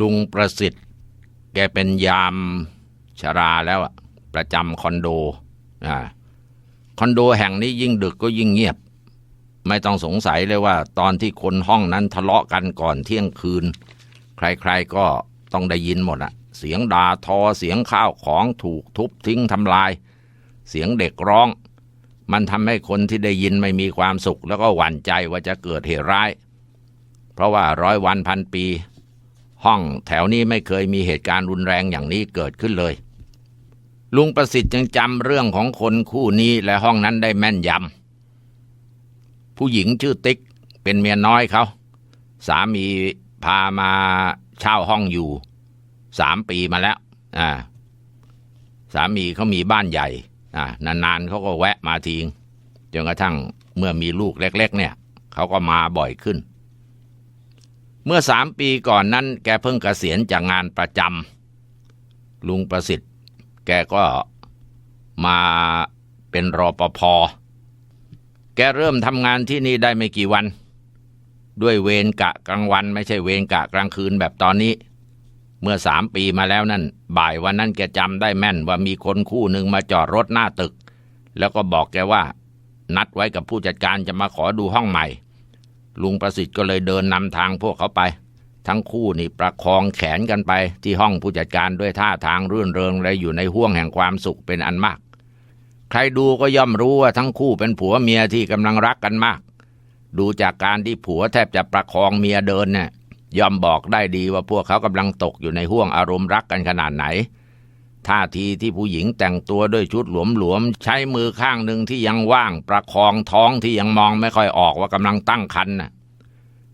ลุงประสิทธิ์ แกเป็นยามชราแล้วอะประจำคอนโดอ่าคอนโดแห่งนี้ยิ่งดึกก็ยิ่งเงียบ ไม่ต้องสงสัยเลยว่า ตอนที่คนห้องนั้นทะเลาะกันก่อนเที่ยงคืน ใครๆก็ต้องได้ยินหมดอะเสียงด่าทอเสียงข้าวของถูกทุบทิ้งทำลาย เสียงเด็กร้อง มันทำให้คนที่ได้ยินไม่มีความสุข แล้วก็หวั่นใจว่าจะเกิดเหตุร้าย เพราะว่าร้อยวันพันปี ห้องแถวนี้ไม่เคยมีเหตุการณ์รุนแรงอย่างนี้เกิดขึ้นเลย ลุงประสิทธิ์ยังจำเรื่องของคนคู่นี้และห้องนั้นได้แม่นยำผู้หญิงชื่อติ๊กเป็นเมียน้อยเขาสามีพามาเช่าห้องอยู่สามปีมาแล้วอ่าสามีเขามีบ้านใหญ่อ่านานๆเขาก็แวะมาทีจนกระทั่งเมื่อมีลูกเล็ก ๆ เนี่ยเขาก็มาบ่อยขึ้น เมื่อสามปีก่อนนั้น แกเพิ่งเกษียณจากงานประจำลุงประสิทธิ์ แกก็มาเป็นรอปภแกเริ่มทำงานที่นี่ได้ไม่กี่วัน ด้วยเวรกะกลางวัน ไม่ใช่เวรกะกลางคืนแบบตอนนี้ เมื่อสามปีมาแล้วนั่น บ่ายวันนั้นแกจำได้แม่นว่ามีคนคู่หนึ่งมาจอดรถหน้าตึก แล้วก็บอกแกว่า นัดไว้กับผู้จัดการจะมาขอดูห้องใหม่ ลุงประสิทธิ์ก็เลยเดินนำทางพวกเขาไป ทั้งคู่นี่ประคองแขนกันไปที่ห้องผู้จัดการด้วยท่าทางรื่นเริงและอยู่ในห้วงแห่งความสุขเป็นอันมาก ใครดูก็ย่อมรู้ว่าทั้งคู่เป็นผัวเมียที่กำลังรักกันมาก ดูจากการที่ผัวแทบจะประคองเมียเดินเนี่ยย่อมบอกได้ดีว่าพวกเขากำลังตกอยู่ในห่วงอารมณ์รักกันขนาดไหน ท่าทีที่ผู้หญิงแต่งตัวด้วยชุดหลวมๆใช้มือข้างหนึ่งที่ยังว่างประคองท้องที่ยังมองไม่ค่อยออกว่ากำลังตั้งครรภ์น่ะ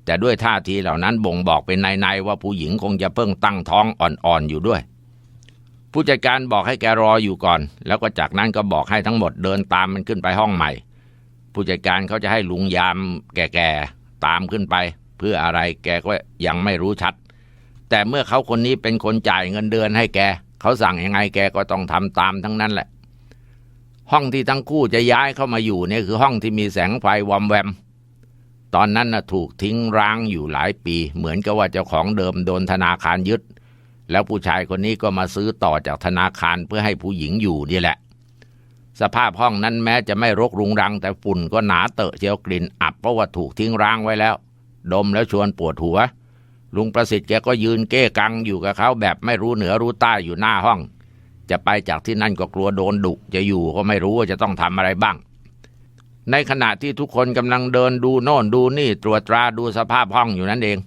แต่ด้วยท่าทีเหล่านั้นบ่งบอกเป็นในๆว่าผู้หญิงคงจะเพิ่งตั้งท้องอ่อนๆอยู่ด้วย ผู้จัดการบอกให้แกรออยู่ก่อน แล้วก็จากนั้นก็บอกให้ทั้งหมดเดินตามมันขึ้นไปห้องใหม่ ผู้จัดการเขาจะให้ลุงยามแก่ๆตามขึ้นไป เพื่ออะไรแกก็ยังไม่รู้ชัด แต่เมื่อเขาคนนี้เป็นคนจ่ายเงินเดือนให้แก เขาสั่งยังไงแกก็ต้องทำตามทั้งนั้นแหละ ห้องที่ทั้งคู่จะย้ายเข้ามาอยู่เนี่ยคือห้องที่มีแสงไฟวอมแวม ตอนนั้นนะถูกทิ้งร้างอยู่หลายปี เหมือนกับว่าเจ้าของเดิมโดนธนาคารยึด แล้วผู้ชายคนนี้ก็มาซื้อต่อจากธนาคารเพื่อให้ผู้หญิงอยู่นี่แหละ สภาพห้องนั้นแม้จะไม่รกรุงรัง แต่ฝุ่นก็หนาเตอะเจียวกลิ่นอับเพราะว่าถูกทิ้งร้างไว้แล้ว ดมแล้วชวนปวดหัว ลุงประสิทธิ์แกก็ยืนเก้กังอยู่กับเขาแบบไม่รู้เหนือรู้ใต้อยู่หน้าห้อง จะไปจากที่นั่นก็กลัวโดนดุจะอยู่ก็ไม่รู้ว่าจะต้องทำอะไรบ้าง ในขณะที่ทุกคนกำลังเดินดูโน่นดูนี่ตรวจตราดูสภาพห้องอยู่นั่นเอง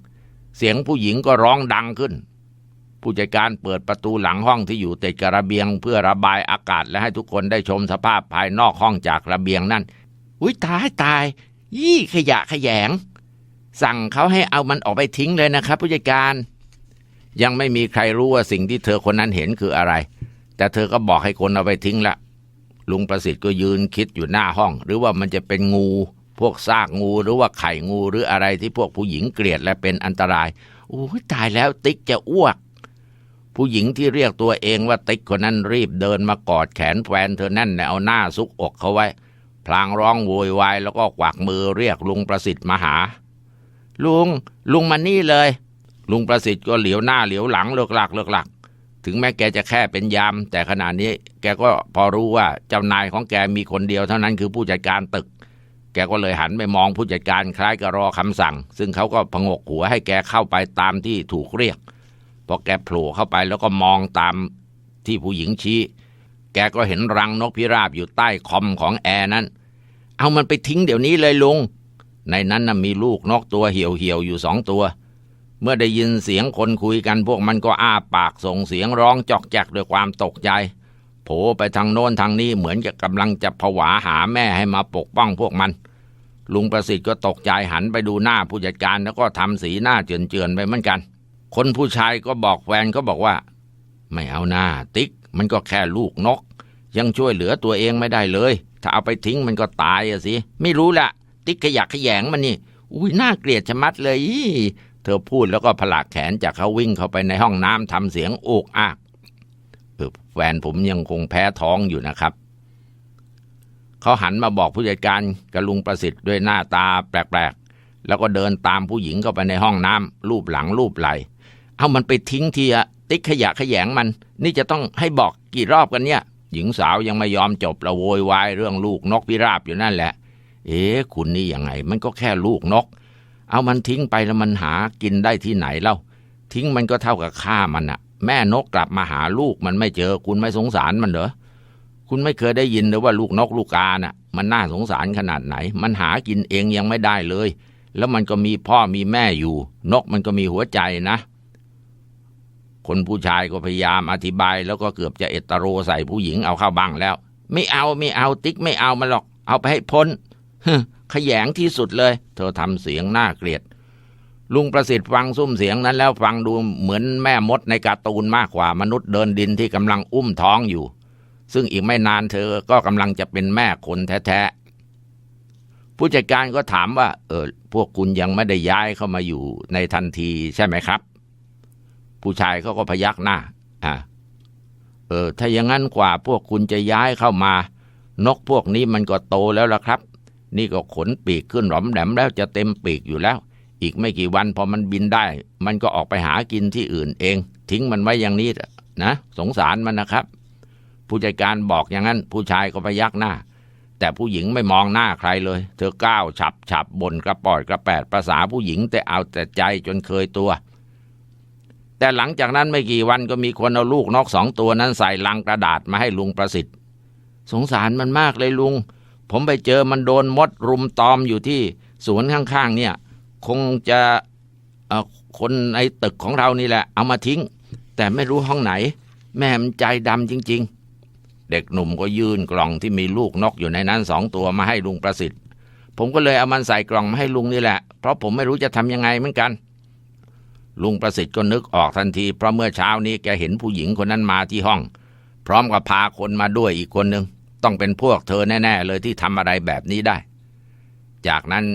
เสียงผู้หญิงก็ร้องดังขึ้น ผู้จัดการเปิดประตูหลังห้องที่อยู่ติดกับระเบียง เพื่อระบายอากาศและให้ทุกคนได้ชมสภาพภายนอกห้องจากระเบียงนั่นอุ้ยตายตายยี่ขยะขยง สั่งเขาให้เอามันออกไปทิ้งเลยนะครับผู้จัดการ ยังไม่มีใครรู้ว่าสิ่งที่เธอคนนั้นเห็นคืออะไร แต่เธอก็บอกให้คนเอาไปทิ้งละลุงประสิทธิ์ก็ยืนคิดอยู่หน้าห้อง หรือว่ามันจะเป็นงู พวกซากงูหรือว่าไข่งูหรืออะไรที่พวกผู้หญิงเกลียดและเป็นอันตรายโอ้ตายแล้วติ๊กจะอ้วก ผู้หญิงที่เรียกตัวเองว่าติ๊กคนนั้นรีบเดินมากอดแขนแฟนเธอแน่นเอาหน้าซุกอกเขาไว้ พลางร้องโวยวายแล้วก็กวักมือเรียกลุงประสิทธิ์มาหา ลุง ลุงมานี่เลย ลุงประสิทธิ์ก็เหลียวหน้าเหลียวหลังเลิกหลักเลิกหลัก ถึงแม้แกจะแค่เป็นยาม แต่ขณะนี้แกก็พอรู้ว่าเจ้านายของแกมีคนเดียวเท่านั้นคือผู้จัดการตึก แกก็เลยหันไปมองผู้จัดการคล้ายกับรอคำสั่ง ซึ่งเขาก็พงกหัวให้แกเข้าไปตามที่ถูกเรียกพอแกโผล่เข้าไปแล้วก็มองตามที่ผู้หญิงชี้ แกก็เห็นรังนกพิราบอยู่ใต้คอมของแอร์นั้น เอามันไปทิ้งเดี๋ยวนี้เลยลุง ในนั้นน่ะมีลูกนกตัวเหี่ยวๆอยู่สองตัว เมื่อได้ยินเสียงคนคุยกันพวกมันก็อ้าปากส่งเสียงร้องจอกแจกด้วยความตกใจโผไปทางโน้นทางนี้เหมือนจะกำลังจะผวาหาแม่ให้มาปกป้องพวกมัน ลุงประสิทธิ์ก็ตกใจหันไปดูหน้าผู้จัดการแล้วก็ทำสีหน้าเจือนๆไปเหมือนกัน คนผู้ชายก็บอกแฟนก็บอกว่า ไม่เอาหน้าติ๊ก มันก็แค่ลูกนก ยังช่วยเหลือตัวเองไม่ได้เลย ถ้าเอาไปทิ้งมันก็ตายอะสิ ไม่รู้แหละ ติ๊กขยักขยงมันนี่ อุ้ยน่าเกลียดชะมัดเลยอีเธอพูดแล้วก็ผลักแขนจากเขาวิ่งเข้าไปในห้องน้ำทำเสียงโอกอากแฟนผมยังคงแพ้ท้องอยู่นะครับ เขาหันมาบอกผู้จัดการกับลุงประสิทธิ์ด้วยหน้าตาแปลกๆ แล้วก็เดินตามผู้หญิงเข้าไปในห้องน้ำรูปหลังรูปไหลเอามันไปทิ้งทีอะติ๊กขยะขยงมัน นี่จะต้องให้บอกกี่รอบกันเนี่ย หญิงสาวยังไม่ยอมจบละโวยวายเรื่องลูกนกพิราบอยู่นั่นแหละ เอ๊คุณนี่ยังไง มันก็แค่ลูกนก เอามันทิ้งไปแล้วมันหากินได้ที่ไหนเล่า ทิ้งมันก็เท่ากับฆ่ามันอะแม่นกกลับมาหาลูกมันไม่เจอ คุณไม่สงสารมันเหรอ คุณไม่เคยได้ยินเลยว่าลูกนกลูกกาน่ะ มันน่าสงสารขนาดไหน มันหากินเองยังไม่ได้เลย แล้วมันก็มีพ่อมีแม่อยู่ นกมันก็มีหัวใจนะ คนผู้ชายก็พยายามอธิบาย แล้วก็เกือบจะเอตโรใส่ผู้หญิงเอาเข้าบ้างแล้ว ไม่เอาไม่เอาติ๊กไม่เอามันหรอก เอาไปให้พ้น ขยงที่สุดเลย เธอทำเสียงน่าเกลียด ลุงประสิทธิ์ฟังซุ้มเสียงนั้นแล้วฟังดูเหมือนแม่มดในการ์ตูนมากกว่ามนุษย์เดินดินที่กำลังอุ้มท้องอยู่ ซึ่งอีกไม่นานเธอก็กำลังจะเป็นแม่คนแท้ๆผู้จัดการก็ถามว่า เออพวกคุณยังไม่ได้ย้ายเข้ามาอยู่ในทันทีใช่ไหมครับ ผู้ชายเขาก็พยักหน้า อ่าเออถ้าอย่างนั้นกว่าพวกคุณจะย้ายเข้ามานกพวกนี้มันก็โตแล้วล่ะครับ นี่ก็ขนปีกขึ้นหลอมแหลมแล้วจะเต็มปีกอยู่แล้ว อีกไม่กี่วันพอมันบินได้ มันก็ออกไปหากินที่อื่นเอง ทิ้งมันไว้อย่างนี้นะ สงสารมันนะครับ ผู้จัดการบอกอย่างนั้น ผู้ชายก็พยักหน้า แต่ผู้หญิงไม่มองหน้าใครเลย เธอก้าวฉับฉับบนกระปอดกระแปดภาษาผู้หญิงแต่เอาแต่ใจจนเคยตัว แต่หลังจากนั้นไม่กี่วันก็มีคนเอาลูกนกสองตัวนั้นใส่ลังกระดาษมาให้ลุงประสิทธิ์ สงสารมันมากเลยลุง ผมไปเจอมันโดนมดรุมตอมอยู่ที่สวนข้างๆเนี่ย คงจะคนในตึกของเรานี่แหละ เอามาทิ้ง แต่ไม่รู้ห้องไหน แม่มันใจดำจริง ๆ เด็กหนุ่มก็ยื่นกล่องที่มีลูกนกอยู่ในนั้นสองตัวมาให้ลุงประสิทธิ์ ผมก็เลยเอามันใส่กล่องมาให้ลุงนี่แหละ เพราะผมไม่รู้จะทำยังไงเหมือนกัน ลุงประสิทธิ์ก็นึกออกทันที เพราะเมื่อเช้านี้แกเห็นผู้หญิงคนนั้นมาที่ห้อง พร้อมกับพาคนมาด้วยอีกคนหนึ่ง ต้องเป็นพวกเธอแน่ ๆ เลยที่ทำอะไรแบบนี้ได้ จากนั้น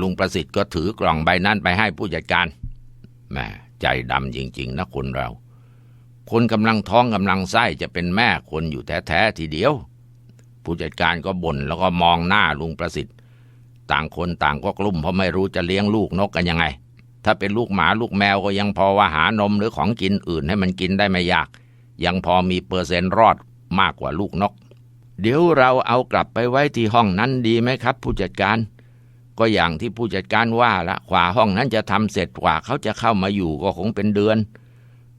ลุงประสิทธิ์ก็ถือกล่องใบนั้นไปให้ผู้จัดการแม่ใจดำจริง ๆ นะคนเรา คนกำลังท้องกำลังไส้จะเป็นแม่คนอยู่แท้ๆทีเดียว ผู้จัดการก็บ่นแล้วก็มองหน้าลุงประสิทธิ์ ต่างคนต่างก็กลุ้มเพราะไม่รู้จะเลี้ยงลูกนกกันยังไง ถ้าเป็นลูกหมาลูกแมวก็ยังพอว่าหานมหรือของกินอื่นให้มันกินได้ไม่ยาก ยังพอมีเปอร์เซ็นต์รอดมากกว่าลูกนก เดี๋ยวเราเอากลับไปไว้ที่ห้องนั้นดีไหมครับ ผู้จัดการ ก็อย่างที่ผู้จัดการว่าละกว่าห้องนั้นจะทำเสร็จกว่าเขาจะเข้ามาอยู่ก็คงเป็นเดือน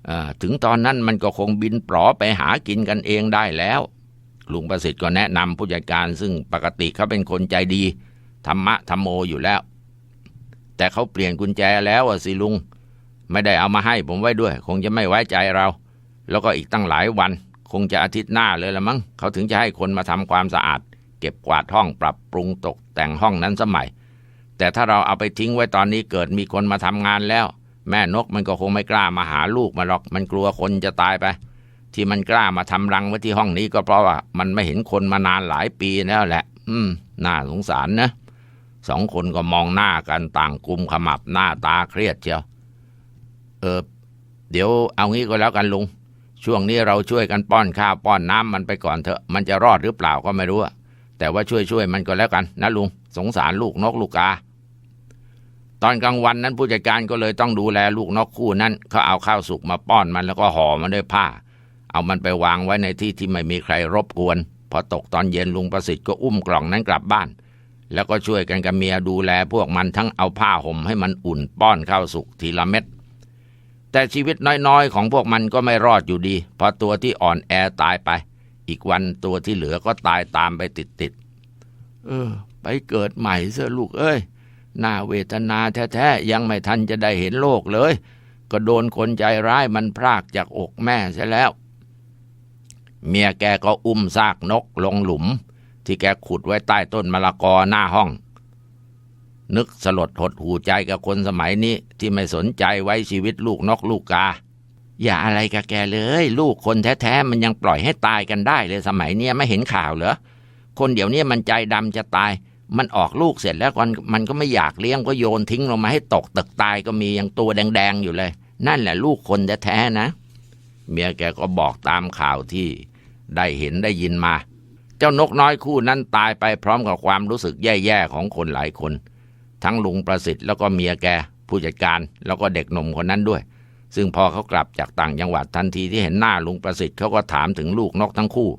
อถึงตอนนั้นมันก็คงบินปลอไปหากินกันเองได้แล้ว ลุงประสิทธิ์ก็แนะนำผู้จัดการซึ่งปกติเขาเป็นคนใจดีธรรมะธรรมโมอยู่แล้ว แต่เขาเปลี่ยนกุญแจแล้วอะสิลุง ไม่ได้เอามาให้ผมไว้ด้วย คงจะไม่ไว้ใจเรา แล้วก็อีกตั้งหลายวัน คงจะอาทิตย์หน้าเลยละมั้งเขาถึงจะให้คนมาทำความสะอาด เก็บกวาดห้องปรับปรุงตกแต่งห้องนั้นสมัย แต่ถ้าเราเอาไปทิ้งไว้ตอนนี้เกิดมีคนมาทำงานแล้ว แม่นกมันก็คงไม่กล้ามาหาลูกมาหรอก มันกลัวคนจะตายไป ที่มันกล้ามาทำรังไว้ที่ห้องนี้ก็เพราะว่า มันไม่เห็นคนมานานหลายปีแล้วแหละ อืม น่าสงสารนะสองคนก็มองหน้ากันต่างกุมขมับหน้าตาเครียดเชียว เออเดี๋ยวเอางี้ก็แล้วกันลุง ช่วงนี้เราช่วยกันป้อนข้าวป้อนน้ำมันไปก่อนเถอะ มันจะรอดหรือเปล่าก็ไม่รู้แต่ว่าช่วยช่วยมันก็แล้วกันนะลุง สงสารลูกนกลูกกา ตอนกลางวันนั้นผู้จัดการก็เลยต้องดูแลลูกนกคู่นั้นเขาเอาข้าวสุกมาป้อนมันแล้วก็ห่อมันด้วยผ้า เอามันไปวางไว้ในที่ที่ไม่มีใครรบกวน พอตกตอนเย็นลุงประสิทธิ์ก็อุ้มกล่องนั้นกลับบ้าน แล้วก็ช่วยกันกับเมียดูแลพวกมันทั้งเอาผ้าห่มให้มันอุ่นป้อนข้าวสุกทีละเม็ด แต่ชีวิตน้อยๆ ของพวกมันก็ไม่รอดอยู่ดีเพราะตัวที่อ่อนแอตายไป อีกวันตัวที่เหลือก็ตายตามไปติดๆ เออ ไปเกิดใหม่เสียลูกเอ้ย หน่าเวทนาแท้ๆ ยังไม่ทันจะได้เห็นโลกเลย ก็โดนคนใจร้ายมันพรากจากอกแม่เสียแล้ว เมียแกก็อุ้มซากนกลงหลุม ที่แกขุดไว้ใต้ต้นมะละกอหน้าห้อง นึกสลดหดหูใจกับคนสมัยนี้ ที่ไม่สนใจไว้ชีวิตลูกนกลูกกา อย่าอะไรกับแกเลย ลูกคนแท้ๆ มันยังปล่อยให้ตายกันได้เลยสมัยเนี้ยไม่เห็นข่าวเหรอ คนเดี๋ยวนี้มันใจดำจะตาย มันออกลูกเสร็จแล้วมันมันก็ไม่อยากเลี้ยงก็โยนทิ้งลงมาให้ตกตึกตายก็มียังตัวแดงๆอยู่เลย นั่นแหละลูกคนแท้ๆนะ เมียแกก็บอกตามข่าวที่ได้เห็นได้ยินมา เจ้านกน้อยคู่นั้นตายไปพร้อมกับความรู้สึกแย่ๆของคนหลายคน ทั้งลุงประสิทธิ์แล้วก็เมียแกผู้จัดการแล้วก็เด็กหนุ่มคนนั้นด้วย ซึ่งพอเขากลับจากต่างจังหวัดทันทีที่เห็นหน้าลุงประสิทธิ์เขาก็ถามถึงลูกนกทั้งคู่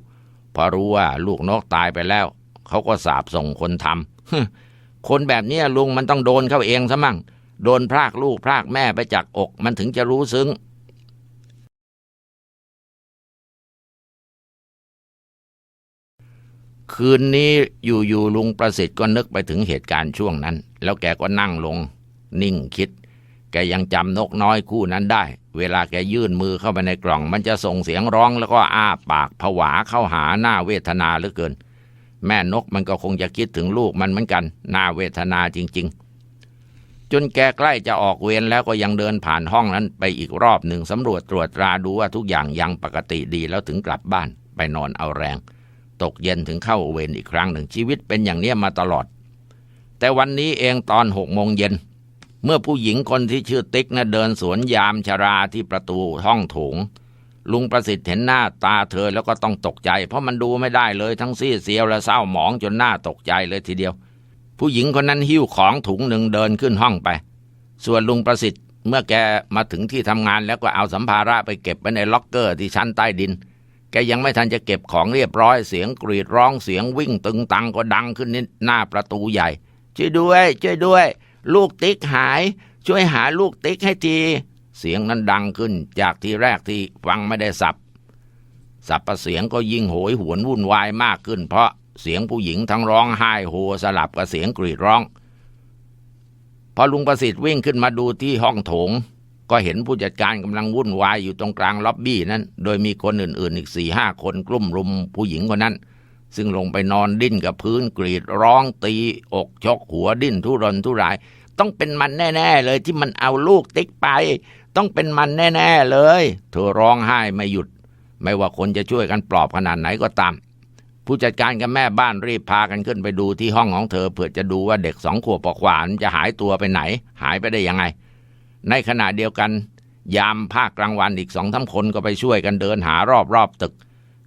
พอรู้ว่าลูกนกตายไปแล้ว เขาก็สาบส่งคนทำคนแบบเนี้ลุงมันต้องโดนเข้าเองซะมั่ง โดนพรากลูกพรากแม่ไปจากอกมันถึงจะรู้ซึ้ง คืนนี้อยู่ๆลุงประสิทธิ์ก็นึกไปถึงเหตุการณ์ช่วงนั้น แล้วแกก็นั่งลง นิ่งคิด แกยังจำนกน้อยคู่นั้นได้ เวลาแกยื่นมือเข้าไปในกล่อง มันจะส่งเสียงร้องแล้วก็อ้าปากผวาเข้าหาหน้าเวทนาเหลือเกิน แม่นกมันก็คงจะคิดถึงลูกมันเหมือนกันน่าเวทนาจริง ๆจนแกใกล้จะออกเวรแล้วก็ยังเดินผ่านห้องนั้นไปอีกรอบหนึ่งสำรวจตรวจตราดูว่าทุกอย่างยังปกติดีแล้วถึงกลับบ้านไปนอนเอาแรง ตกเย็นถึงเข้าเวรอีกครั้งหนึ่งชีวิตเป็นอย่างเนี้มาตลอด แต่วันนี้เองตอนหกโมงเย็น เมื่อผู้หญิงคนที่ชื่อติ๊กนะเดินสวนยามชราที่ประตูห้องโถง ลุงประสิทธิ์เห็นหน้าตาเธอแล้วก็ต้องตกใจ เพราะมันดูไม่ได้เลยทั้งซี่เสียวและเศร้าหมองจนหน้าตกใจเลยทีเดียว ผู้หญิงคนนั้นหิ้วของถุงหนึ่งเดินขึ้นห้องไป ส่วนลุงประสิทธิ์เมื่อแกมาถึงที่ทำงานแล้วก็เอาสัมภาระไปเก็บไว้ในล็อกเกอร์ที่ชั้นใต้ดิน แกยังไม่ทันจะเก็บของเรียบร้อยเสียงกรีดร้องเสียงวิ่งตึงตังก็ดังขึ้นนิดหน้าประตูใหญ่ ช่วยด้วย ช่วยด้วย ลูกติ๊กหาย ช่วยหาลูกติ๊กให้ที เสียงนั้นดังขึ้นจากทีแรกที่ฟังไม่ได้สับสับประเสียงก็ยิ่งโหยหวนวุ่นวายมากขึ้น เพราะเสียงผู้หญิงทั้งร้องไห้โฮสลับกับเสียงกรีดร้อง พอลุงประสิทธิ์วิ่งขึ้นมาดูที่ห้องโถง ก็เห็นผู้จัดการกำลังวุ่นวายอยู่ตรงกลางล็อบบี้นั้น โดยมีคนอื่นๆ อีกสี่ห้าคนกลุ่มรุมผู้หญิงคนนั้น ซึ่งลงไปนอนดิ้นกับพื้นกรีดร้องตี อกชกหัวดิ้นทุรนทุราย ต้องเป็นมันแน่ ๆ เลยที่มันเอาลูกติ๊กไป ต้องเป็นมันแน่ ๆ เลย เธอร้องไห้ไม่หยุด ไม่ว่าคนจะช่วยกันปลอบขนาดไหนก็ตาม ผู้จัดการกับแม่บ้านรีบพากันขึ้นไปดูที่ห้องของเธอเพื่อจะดูว่าเด็กสองขวบกว่ามันจะหายตัวไปไหน หายไปได้ยังไง ในขณะเดียวกัน ยามภาคกลางวันอีกสองสาคนก็ไปช่วยกันเดินหารอบๆตึก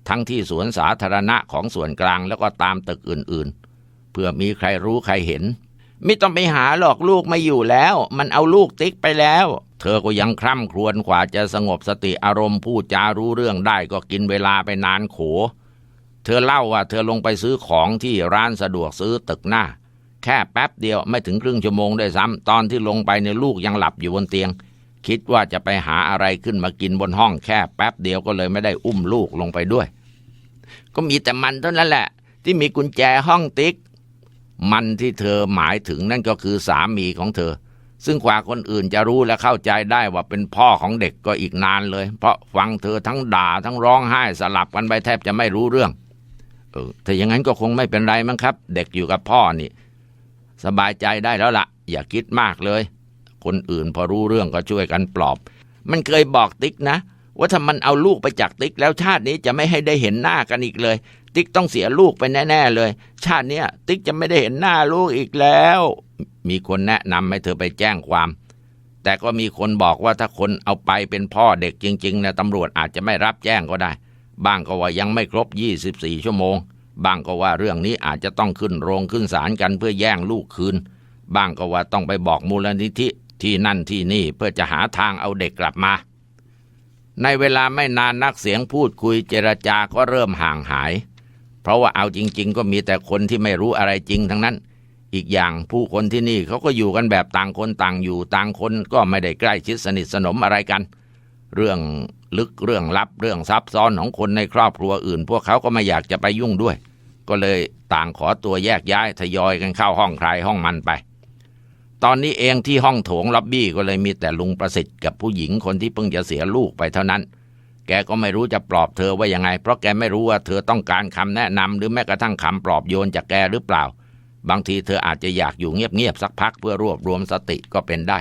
ทั้งที่สวนสาธารณะของส่วนกลางแล้วก็ตามตึกอื่นๆ เพื่อมีใครรู้ใครเห็น ไม่ต้องไปหาหรอกลูกไม่อยู่แล้ว มันเอาลูกติ๊กไปแล้ว เธอก็ยังคร่ำครวญกว่าจะสงบสติอารมณ์พูดจารู้เรื่องได้ก็กินเวลาไปนานโข เธอเล่าว่าเธอลงไปซื้อของที่ร้านสะดวกซื้อตึกหน้า แค่แป๊บเดียวไม่ถึงครึ่งชั่วโมงได้ซ้ำตอนที่ลงไปในลูกยังหลับอยู่บนเตียง คิดว่าจะไปหาอะไรขึ้นมากินบนห้องแค่แป๊บเดียวก็เลยไม่ได้อุ้มลูกลงไปด้วย ก็มีแต่มันเท่านั้นแหละ ที่มีกุญแจห้องติ๊ก มันที่เธอหมายถึงนั่นก็คือสามีของเธอ ซึ่งกว่าคนอื่นจะรู้และเข้าใจได้ว่าเป็นพ่อของเด็กก็อีกนานเลย เพราะฟังเธอทั้งด่าทั้งร้องไห้สลับกันไปแทบจะไม่รู้เรื่องเออถ้าอย่างนั้นก็คงไม่เป็นไรมั้งครับ เด็กอยู่กับพ่อนี่ สบายใจได้แล้วละ่ะ อย่าคิดมากเลย คนอื่นพอรู้เรื่องก็ช่วยกันปลอบ มันเคยบอกติ๊กนะ ว่าถ้ามันเอาลูกไปจากติ๊กแล้วชาตินี้จะไม่ให้ได้เห็นหน้ากันอีกเลย ติ๊กต้องเสียลูกไปแน่ ๆเลย ชาติเนี้ยติ๊กจะไม่ได้เห็นหน้าลูกอีกแล้ว มีคนแนะนำให้เธอไปแจ้งความ แต่ก็มีคนบอกว่าถ้าคนเอาไปเป็นพ่อเด็กจริงๆนะตำรวจอาจจะไม่รับแจ้งก็ได้ บ้างก็ว่ายังไม่ครบ 24 ชั่วโมง บางก็ว่าเรื่องนี้อาจจะต้องขึ้นโรงขึ้นศาลกันเพื่อแย่งลูกคืน บางก็ว่าต้องไปบอกมูลนิธิที่นั่นที่นี่เพื่อจะหาทางเอาเด็กกลับมา ในเวลาไม่นานนักเสียงพูดคุยเจรจาก็เริ่มห่างหาย เพราะว่าเอาจริง ๆ ก็มีแต่คนที่ไม่รู้อะไรจริงทั้งนั้น อีกอย่างผู้คนที่นี่เขาก็อยู่กันแบบต่างคนต่างอยู่ต่างคนก็ไม่ได้ใกล้ชิดสนิทสนมอะไรกันเเรื่องลึกเรื่องลับเรื่องซับซ้อนของคนในครอบครัวอื่น พวกเขาก็ไม่อยากจะไปยุ่งด้วย ก็เลยต่างขอตัวแยกย้ายทยอยกันเข้าห้องใครห้องมันไป ตอนนี้เองที่ห้องโถงล็อบบี้ก็เลยมีแต่ลุงประสิทธิ์กับผู้หญิงคนที่เพิ่งจะเสียลูกไปเท่านั้น แกก็ไม่รู้จะปลอบเธอว่ายังไง เพราะแกไม่รู้ว่าเธอต้องการคำแนะนำหรือแม้กระทั่งคำปลอบโยนจากแกหรือเปล่า บางทีเธออาจจะอยากอยู่เงียบๆสักพักเพื่อรวบรวมสติก็เป็นได้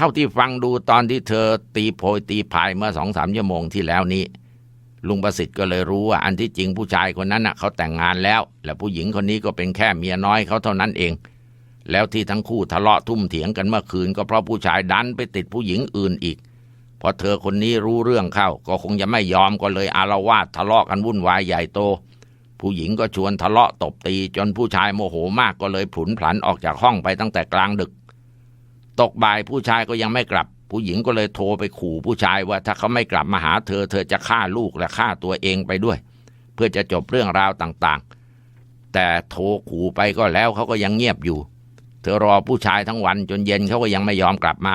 เท่าที่ฟังดูตอนที่เธอตีโพยตีพายเมื่อสองสามชั่วโมงที่แล้วนี้ ลุงประสิทธิ์ก็เลยรู้ว่าอันที่จริงผู้ชายคนนั้นน่ะเขาแต่งงานแล้ว และผู้หญิงคนนี้ก็เป็นแค่เมียน้อยเขาเท่านั้นเอง แล้วที่ทั้งคู่ทะเลาะทุ่มเถียงกันเมื่อคืนก็เพราะผู้ชายดันไปติดผู้หญิงอื่นอีกพอเธอคนนี้รู้เรื่องเข้า ก็คงจะไม่ยอมก็เลยอารวาสทะเลาะกันวุ่นวายใหญ่โต ผู้หญิงก็ชวนทะเลาะตบตี จนผู้ชายโมโหมากก็เลยผุนผันออกจากห้องไปตั้งแต่กลางดึก ตกบ่ายผู้ชายก็ยังไม่กลับ ผู้หญิงก็เลยโทรไปขู่ผู้ชายว่าถ้าเขาไม่กลับมาหาเธอ เธอจะฆ่าลูกและฆ่าตัวเองไปด้วย เพื่อจะจบเรื่องราวต่างๆ แต่โทรขู่ไปก็แล้วเขาก็ยังเงียบอยู่ เธอรอผู้ชายทั้งวันจนเย็นเขาก็ยังไม่ยอมกลับมา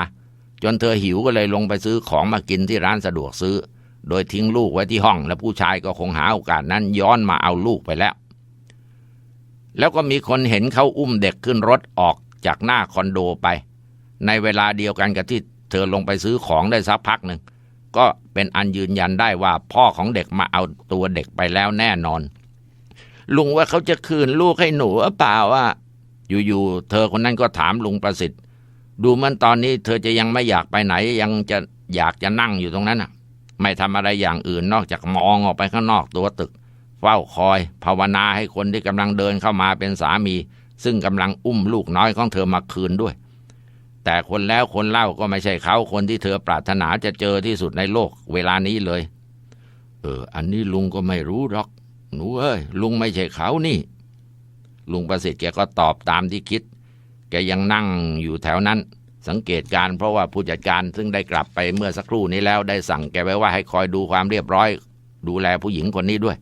จนเธอหิวก็เลยลงไปซื้อของมากินที่ร้านสะดวกซื้อ โดยทิ้งลูกไว้ที่ห้อง และผู้ชายก็คงหาโอกาสนั้นย้อนมาเอาลูกไปแล้ว แล้วก็มีคนเห็นเขาอุ้มเด็กขึ้นรถออกจากหน้าคอนโดไป ในเวลาเดียวกันกับที่เธอลงไปซื้อของได้สักพักหนึ่งก็เป็นอันยืนยันได้ว่าพ่อของเด็กมาเอาตัวเด็กไปแล้วแน่นอน ลุงว่าเขาจะคืนลูกให้หนูหรือเปล่าว่า อยู่ๆเธอคนนั้นก็ถามลุงประสิทธิ์ ดูมันตอนนี้เธอจะยังไม่อยากไปไหนยังจะอยากจะนั่งอยู่ตรงนั้นอะ ไม่ทำอะไรอย่างอื่นนอกจากมองออกไปข้างนอกตัวตึก เฝ้าคอย ภาวนาให้คนที่กำลังเดินเข้ามาเป็นสามี ซึ่งกำลังอุ้มลูกน้อยของเธอมาคืนด้วย แต่คนแล้วคนเล่าก็ไม่ใช่เขาคนที่เธอปรารถนาจะเจอที่สุดในโลกเวลานี้เลย เออ อันนี้ลุงก็ไม่รู้หรอก หนูเอ้ย ลุงไม่ใช่เขานี่ ลุงประสิทธิ์แกก็ตอบตามที่คิด แกยังนั่งอยู่แถวนั้น สังเกตการเพราะว่าผู้จัดการซึ่งได้กลับไปเมื่อสักครู่นี้แล้วได้สั่งแกไว้ว่าให้คอยดูความเรียบร้อย ดูแลผู้หญิงคนนี้ด้วย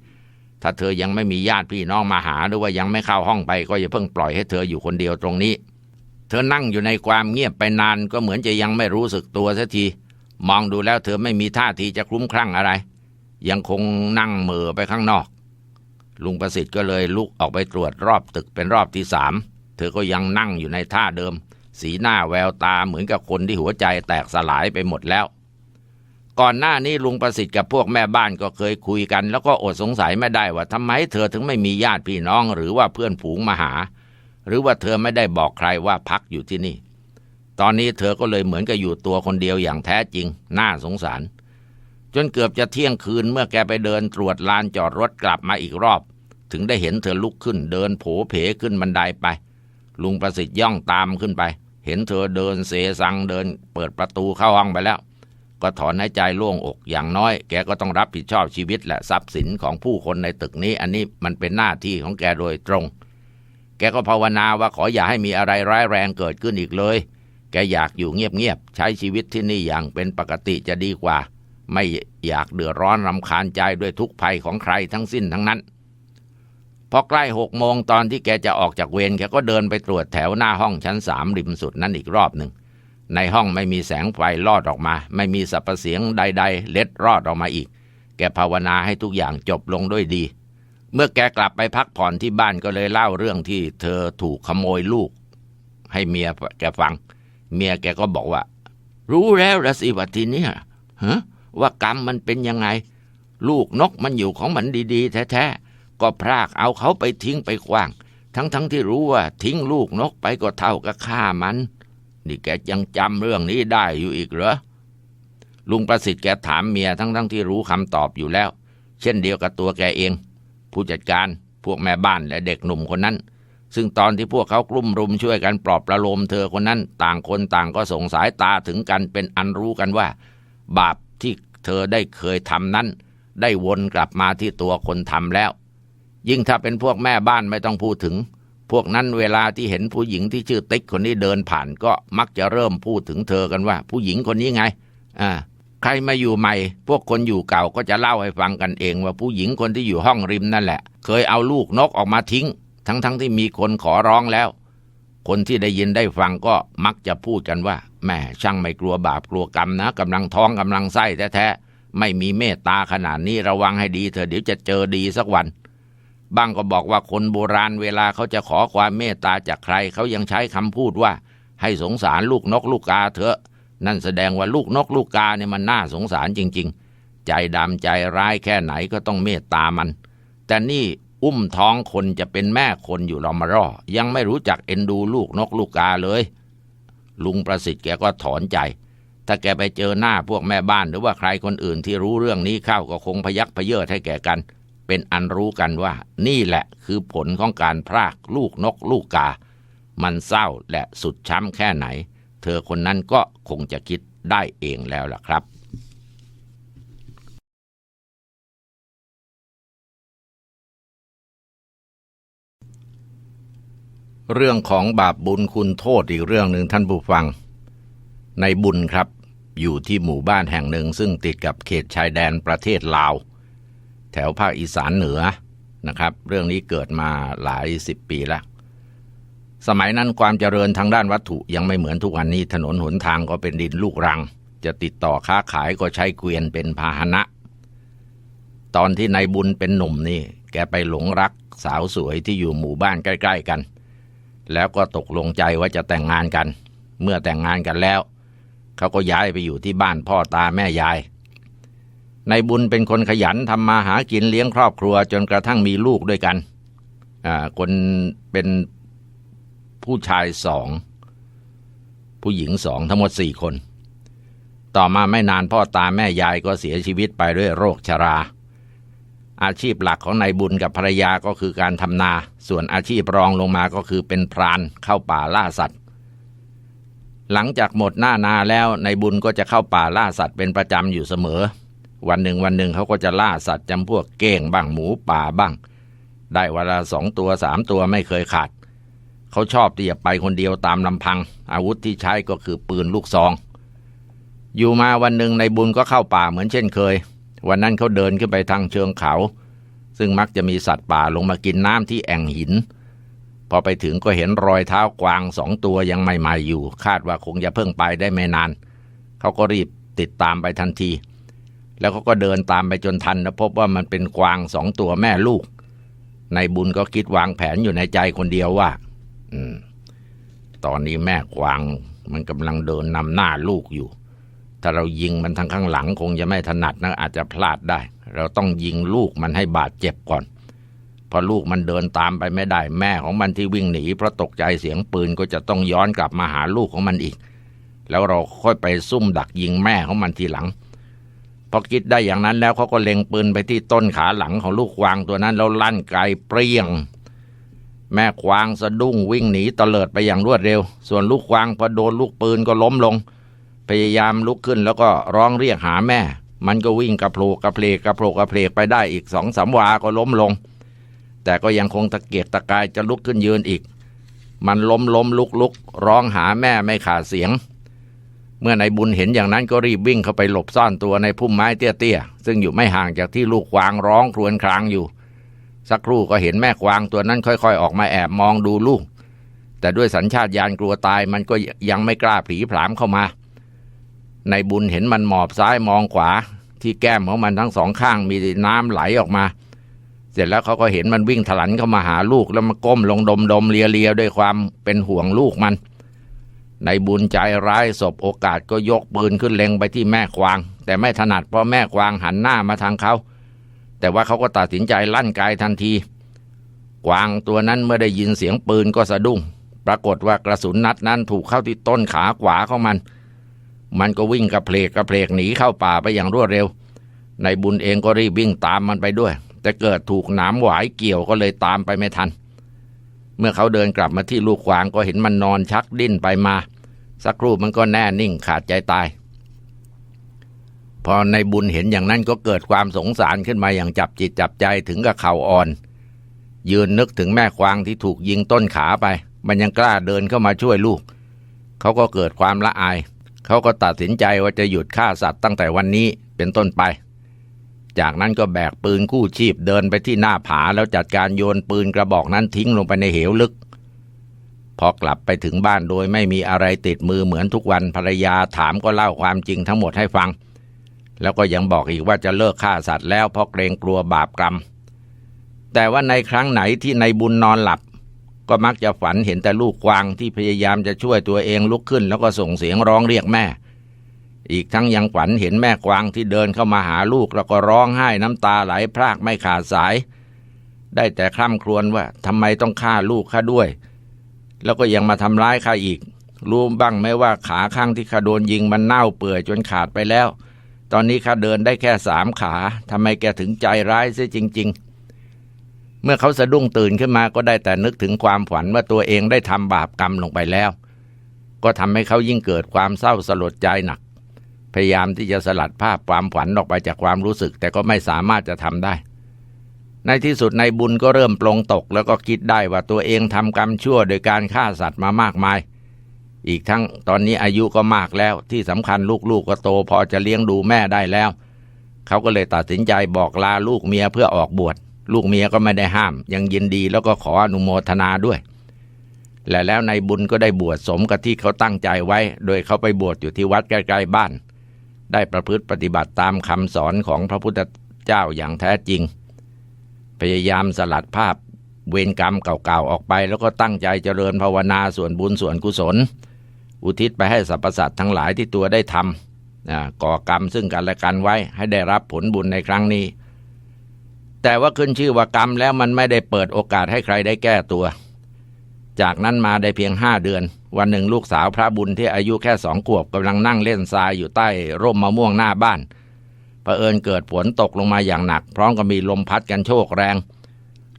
ถ้าเธอยังไม่มีญาติพี่น้องมาหาหรือว่ายังไม่เข้าห้องไป ก็อย่าเพิ่งปล่อยให้เธออยู่คนเดียวตรงนี้ เธอนั่งอยู่ในความเงียบไปนานก็เหมือนจะยังไม่รู้สึกตัวสักที มองดูแล้วเธอไม่มีท่าทีจะคลุ้มคลั่งอะไร ยังคงนั่งเหม่อไปข้างนอก ลุงประสิทธิ์ก็เลยลุกออกไปตรวจรอบตึกเป็นรอบที่สามเธอก็ยังนั่งอยู่ในท่าเดิม สีหน้าแววตาเหมือนกับคนที่หัวใจแตกสลายไปหมดแล้ว ก่อนหน้านี้ลุงประสิทธิ์กับพวกแม่บ้านก็เคยคุยกัน แล้วก็อดสงสัยไม่ได้ว่าทำไมเธอถึงไม่มีญาติพี่น้องหรือว่าเพื่อนฝูงมาหา หรือว่าเธอไม่ได้บอกใครว่าพักอยู่ที่นี่ ตอนนี้เธอก็เลยเหมือนกับอยู่ตัวคนเดียวอย่างแท้จริง น่าสงสาร จนเกือบจะเที่ยงคืนเมื่อแกไปเดินตรวจลานจอดรถกลับมาอีกรอบ ถึงได้เห็นเธอลุกขึ้นเดินโผเผขึ้นบันไดไป ลุงประสิทธิ์ย่องตามขึ้นไป เห็นเธอเดินเสสังเดิน เปิดประตูเข้าห้องไปแล้ว ก็ถอนหายใจโล่งอกอย่างน้อย แกก็ต้องรับผิดชอบชีวิตและทรัพย์สินของผู้คนในตึกนี้ อันนี้มันเป็นหน้าที่ของแกโดยตรง แกก็ภาวนาว่าขออย่าให้มีอะไรร้ายแรงเกิดขึ้นอีกเลย แกอยากอยู่เงียบๆใช้ชีวิตที่นี่อย่างเป็นปกติจะดีกว่า ไม่อยากเดือดร้อนรำคาญใจด้วยทุกภัยของใครทั้งสิ้นทั้งนั้น พอใกล้หกโมงตอนที่แกจะออกจากเวรแกก็เดินไปตรวจแถวหน้าห้องชั้นสามริมสุดนั้นอีกรอบหนึ่งในห้องไม่มีแสงไฟลอดออกมา ไม่มีสรรพเสียงใด ๆ เล็ดรอดออกมาอีก แกภาวนาให้ทุกอย่างจบลงด้วยดี เมื่อแกกลับไปพักผ่อนที่บ้านก็เลยเล่าเรื่องที่เธอถูกขโมยลูก ให้เมียแกฟัง เมียแกก็บอกว่า รู้แล้วละสิว่าทีเนี้ยฮะว่ากรรมมันเป็นยังไง ลูกนกมันอยู่ของมันดีๆ แท้ๆก็พรากเอาเขาไปทิ้งไปขว้าง ทั้งๆทที่รู้ว่าทิ้งลูกนกไปก็เท่ากับฆ่ามัน นี่แกยังจำเรื่องนี้ได้อยู่อีกเหรอลุงประสิทธิ์แกถามเมียทั้งๆทที่รู้คำตอบอยู่แล้ว เช่นเดียวกับตัวแกเอง ผู้จัดการพวกแม่บ้านและเด็กหนุ่มคนนั้น ซึ่งตอนที่พวกเขากลุ่มรุมช่วยกันปลอบประโลมเธอคนนั้น ต่างคนต่างก็ส่งสายตาถึงกันเป็นอันรู้กันว่า บาปที่เธอได้เคยทำนั้น ได้วนกลับมาที่ตัวคนทำแล้ว ยิ่งถ้าเป็นพวกแม่บ้านไม่ต้องพูดถึง พวกนั้นเวลาที่เห็นผู้หญิงที่ชื่อติ๊กคนนี้เดินผ่านก็มักจะเริ่มพูดถึงเธอกันว่า ผู้หญิงคนนี้ไง อ่า ใครมาอยู่ใหม่ พวกคนอยู่เก่าก็จะเล่าให้ฟังกันเอง ว่าผู้หญิงคนที่อยู่ห้องริมนั่นแหละ เคยเอาลูกนกออกมาทิ้ง ทั้งๆทที่มีคนขอร้องแล้ว คนที่ได้ยินได้ฟังก็มักจะพูดกันว่าแม่ช่างไม่กลัวบาปกลัวกรรมนะกำลังท้องกำลังไส้แท้ๆไม่มีเมตตาขนาดนี้ระวังให้ดีเถอเดี๋ยวจะเจอดีสักวันบางก็บอกว่าคนโบราณเวลาเขาจะขอความเมตตาจากใคร เขายังใช้คำพูดว่า ให้สงสารลูกนกลูกกาเถอะ นั่นแสดงว่าลูกนกลูกกาเนี่ยมันน่าสงสารจริง ๆ ใจดำใจร้ายแค่ไหนก็ต้องเมตตามัน แต่นี่อุ้มท้องคนจะเป็นแม่คนอยู่ลอมารอยังไม่รู้จักเอ็นดูลูกนกลูกกาเลย ลุงประสิทธิ์แกก็ถอนใจ ถ้าแกไปเจอหน้าพวกแม่บ้านหรือว่าใครคนอื่นที่รู้เรื่องนี้เข้าก็คงพยักพเยิดให้แก่กัน เป็นอันรู้กันว่า นี่แหละคือผลของการพรากลูกนกลูกกา มันเศร้าและสุดช้ำแค่ไหน เธอคนนั้นก็คงจะคิดได้เองแล้วล่ะครับเรื่องของบาปบุญคุณโทษอีกเรื่องหนึ่งท่านผู้ฟัง ในบุญครับ อยู่ที่หมู่บ้านแห่งหนึ่งซึ่งติดกับเขตชายแดนประเทศลาว แถวภาคอีสานเหนือนะครับ เรื่องนี้เกิดมาหลายสิบปีแล้ว สมัยนั้นความเจริญทางด้านวัตถุยังไม่เหมือนทุกวันนี้ถนนหนทางก็เป็นดินลูกรัง จะติดต่อค้าขายก็ใช้เกวียนเป็นพาหนะ ตอนที่นายบุญเป็นหนุ่มนี่ แกไปหลงรักสาวสวยที่อยู่หมู่บ้านใกล้ ๆกัน แล้วก็ตกลงใจว่าจะแต่งงานกัน เมื่อแต่งงานกันแล้ว เขาก็ย้ายไปอยู่ที่บ้านพ่อตาแม่ยายนายบุญเป็นคนขยันทำมาหากินเลี้ยงครอบครัวจนกระทั่งมีลูกด้วยกันอ่าคนเป็น ผู้ชายสอง ผู้หญิงสองทั้งหมดสี่คน ต่อมาไม่นานพ่อตาแม่ยายก็เสียชีวิตไปด้วยโรคชรา อาชีพหลักของนายบุญกับภรรยาก็คือการทำนา ส่วนอาชีพรองลงมาก็คือเป็นพรานเข้าป่าล่าสัตว์ หลังจากหมดหน้านาแล้วนายบุญก็จะเข้าป่าล่าสัตว์เป็นประจำอยู่เสมอ วันหนึ่งวันหนึ่งเขาก็จะล่าสัตว์จำพวกเก้งบ้างหมูป่าบ้าง ได้เวลาสองตัวสามตัวไม่เคยขาด เขาชอบที่จะไปคนเดียวตามลำพัง อาวุธที่ใช้ก็คือปืนลูกซอง อยู่มาวันหนึ่งในบุญก็เข้าป่าเหมือนเช่นเคย วันนั้นเขาเดินขึ้นไปทางเชิงเขา ซึ่งมักจะมีสัตว์ป่าลงมากินน้ำที่แอ่งหิน พอไปถึงก็เห็นรอยเท้ากวางสองตัวยังใหม่ๆอยู่ คาดว่าคงจะเพิ่งไปได้ไม่นาน เขาก็รีบติดตามไปทันที แล้วเขาก็เดินตามไปจนทันแล้วพบว่ามันเป็นกวางสองตัวแม่ลูก ในบุญก็คิดวางแผนอยู่ในใจคนเดียวว่า ตอนนี้แม่กวางมันกำลังเดินนำหน้าลูกอยู่ ถ้าเรายิงมันทางข้างหลังคงจะไม่ถนัดนะอาจจะพลาดได้ เราต้องยิงลูกมันให้บาดเจ็บก่อน พอลูกมันเดินตามไปไม่ได้ แม่ของมันที่วิ่งหนีเพราะตกใจเสียงปืนก็จะต้องย้อนกลับมาหาลูกของมันอีก แล้วเราค่อยไปซุ่มดักยิงแม่ของมันทีหลังพอคิดได้อย่างนั้นแล้วเขาก็เล็งปืนไปที่ต้นขาหลังของลูกกวางตัวนั้นแล้วลั่นไกลเปรี้ยง แม่ควางสะดุ้งวิ่งหนีเตลิดไปอย่างรวดเร็ว ส่วนลูกควางพอโดนลูกปืนก็ล้มลง พยายามลุกขึ้นแล้วก็ร้องเรียกหาแม่ มันก็วิ่งกระโผลกกระเพลกกระโผลกกระเพลกไปได้อีกสองสามวาก็ล้มลง แต่ก็ยังคงตะเกียกตะกายจะลุกขึ้นยืนอีก มันล้มล้มลุกลุกร้องหาแม่ไม่ขาดเสียง เมื่อนายบุญเห็นอย่างนั้นก็รีบวิ่งเข้าไปหลบซ่อนตัวในพุ่มไม้เตี้ยๆซึ่งอยู่ไม่ห่างจากที่ลูกควางร้องครวญครางอยู่ สักครู่ก็เห็นแม่กวางตัวนั้นค่อยๆ ออกมาแอบมองดูลูก แต่ด้วยสัญชาตญาณกลัวตายมันก็ยังไม่กล้าผีผลามเข้ามา ในบุญเห็นมันหมอบซ้ายมองขวา ที่แก้มของมันทั้งสองข้างมีน้ำไหลออกมา เสร็จแล้วเขาก็เห็นมันวิ่งถลันเข้ามาหาลูกแล้วมาก้มลงดมดมเลียเลียด้วยความเป็นห่วงลูกมัน ในบุญใจร้ายศพโอกาสก็ยกปืนขึ้นเล็งไปที่แม่กวาง แต่ไม่ถนัดเพราะแม่กวางหันหน้ามาทางเขา แต่ว่าเขาก็ตัดสินใจลั่นกายทันที กวางตัวนั้นเมื่อได้ยินเสียงปืนก็สะดุ้ง ปรากฏว่ากระสุนนัดนั้นถูกเข้าที่ต้นขาขวาของมัน มันก็วิ่งกระเพลกกระเพลกหนีเข้าป่าไปอย่างรวดเร็ว ในบุญเองก็รีบวิ่งตามมันไปด้วย แต่เกิดถูกหนามหวายเกี่ยวก็เลยตามไปไม่ทัน เมื่อเขาเดินกลับมาที่ลูกกวางก็เห็นมันนอนชักดิ้นไปมา สักครู่มันก็แน่นิ่งขาดใจตาย พอในบุญเห็นอย่างนั้นก็เกิดความสงสารขึ้นมาอย่างจับจิตจับใจถึงกับเข่าอ่อน ยืนนึกถึงแม่ควางที่ถูกยิงต้นขาไป มันยังกล้าเดินเข้ามาช่วยลูก เขาก็เกิดความละอาย เขาก็ตัดสินใจว่าจะหยุดฆ่าสัตว์ตั้งแต่วันนี้เป็นต้นไป จากนั้นก็แบกปืนกู้ชีพเดินไปที่หน้าผาแล้วจัดการโยนปืนกระบอกนั้นทิ้งลงไปในเหวลึกพอกลับไปถึงบ้านโดยไม่มีอะไรติดมือเหมือนทุกวันภรรยาถามก็เล่าความจริงทั้งหมดให้ฟัง แล้วก็ยังบอกอีกว่าจะเลิกฆ่าสัตว์แล้วเพราะเกรงกลัวบาปกรรม แต่ว่าในครั้งไหนที่ในบุญนอนหลับ ก็มักจะฝันเห็นแต่ลูกกวางที่พยายามจะช่วยตัวเองลุกขึ้น แล้วก็ส่งเสียงร้องเรียกแม่ อีกทั้งยังฝันเห็นแม่กวางที่เดินเข้ามาหาลูกแล้วก็ร้องไห้น้ำตาไหลพรากไม่ขาดสาย ได้แต่คร่ำครวญว่าทำไมต้องฆ่าลูกข้าด้วย แล้วก็ยังมาทำร้ายข้าอีกรู้บ้างไหมว่าขาข้างที่ข้าโดนยิงมันเน่าเปื่อยจนขาดไปแล้ว ตอนนี้ข้าเดินได้แค่สามขาทำไมแกถึงใจร้ายเสียจริง ๆ เมื่อเขาสะดุ้งตื่นขึ้นมาก็ได้แต่นึกถึงความฝันว่าตัวเองได้ทำบาปกรรมลงไปแล้ว ก็ทำให้เขายิ่งเกิดความเศร้าสลดใจหนัก พยายามที่จะสลัดภาพความฝันออกไปจากความรู้สึก แต่ก็ไม่สามารถจะทำได้ ในที่สุดในบุญก็เริ่มปลงตก แล้วก็คิดได้ว่าตัวเองทำกรรมชั่วโดยการฆ่าสัตว์มามากมาย อีกทั้งตอนนี้อายุก็มากแล้วที่สำคัญลูกๆก็โตพอจะเลี้ยงดูแม่ได้แล้ว เขาก็เลยตัดสินใจบอกลาลูกเมียเพื่อออกบวชลูกเมียก็ไม่ได้ห้าม ยังยินดีแล้วก็ขออนุโมทนาด้วย และแล้วในบุญก็ได้บวชสมกับที่เขาตั้งใจไว้ โดยเขาไปบวชอยู่ที่วัดใกล้ๆบ้าน ได้ประพฤติปฏิบัติตามคำสอนของพระพุทธเจ้าอย่างแท้จริง พยายามสลัดภาพ เวรกรรมเก่าๆออกไป แล้วก็ตั้งใจเจริญภาวนาส่วนบุญส่วนกุศล อุทิศไปให้สรรพสัตว์ทั้งหลายที่ตัวได้ทำก่อกรรมซึ่งกันและกันไว้ให้ได้รับผลบุญในครั้งนี้ แต่ว่าขึ้นชื่อว่ากรรมแล้วมันไม่ได้เปิดโอกาสให้ใครได้แก้ตัว จากนั้นมาได้เพียงห้าเดือน วันหนึ่งลูกสาวพระบุญที่อายุแค่สองขวบกำลังนั่งเล่นทรายอยู่ใต้ร่มมะม่วงหน้าบ้านเผอิญเกิดฝนตกลงมาอย่างหนัก พร้อมกับมีลมพัดกันโชกแรง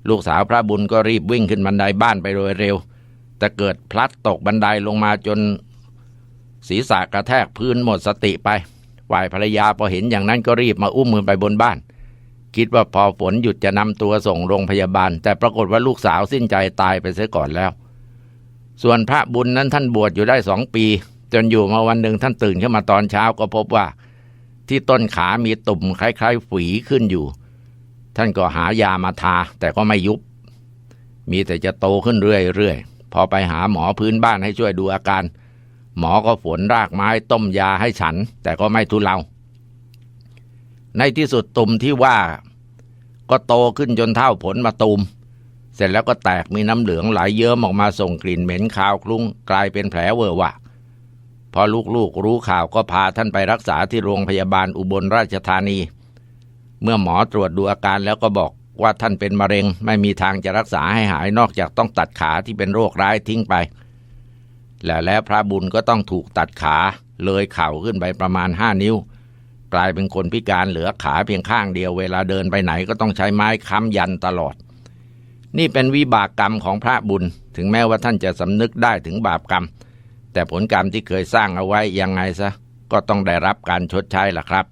ลูกสาวพระบุญก็รีบวิ่งขึ้นบันไดบ้านไปโดยเร็ว แต่เกิดพลัดตกบันไดลงมาจน ศีรษะกระแทกพื้นหมดสติไปฝ่ายภรรยาพอเห็นอย่างนั้นก็รีบมาอุ้มมือไปบนบ้าน คิดว่าพอฝนหยุดจะนำตัวส่งโรงพยาบาล แต่ปรากฏว่าลูกสาวสิ้นใจตายไปเสียก่อนแล้ว ส่วนพระบุญนั้นท่านบวชอยู่ได้สองปี จนอยู่มาวันหนึ่งท่านตื่นขึ้นมาตอนเช้าก็พบว่า ที่ต้นขามีตุ่มคล้ายๆฝีขึ้นอยู่ ท่านก็หายามาทาแต่ก็ไม่ยุบ มีแต่จะโตขึ้นเรื่อยๆพอไปหาหมอพื้นบ้านให้ช่วยดูอาการ หมอก็ฝนรากไม้ต้มยาให้ฉัน แต่ก็ไม่ทุเลา ในที่สุดตุ่มที่ว่า ก็โตขึ้นจนเท่าผลมาตุมเสร็จแล้วก็แตกมีน้ำเหลืองไหลยเยิ้มออกมาส่งกลิ่นเหม็นคาวคลุ้ง กลายเป็นแผลเวอะวะพอลูกๆรู้ข่าวก็พาท่านไปรักษาที่โรงพยาบาลอุบลราชธานี เมื่อหมอตรวจดูอาการแล้วก็บอกว่าท่านเป็นมะเร็ง ไม่มีทางจะรักษาให้หายนอกจากต้องตัดขาที่เป็นโรคร้ายทิ้งไป และแล้วพระบุญก็ต้องถูกตัดขา เลยเข่าขึ้นไปประมาณห้านิ้ว กลายเป็นคนพิการเหลือขาเพียงข้างเดียว เวลาเดินไปไหนก็ต้องใช้ไม้ค้ำยันตลอด นี่เป็นวิบากกรรมของพระบุญ ถึงแม้ว่าท่านจะสำนึกได้ถึงบาปกรรม แต่ผลกรรมที่เคยสร้างเอาไว้ยังไงซะ ก็ต้องได้รับการชดใช้ล่ะครับ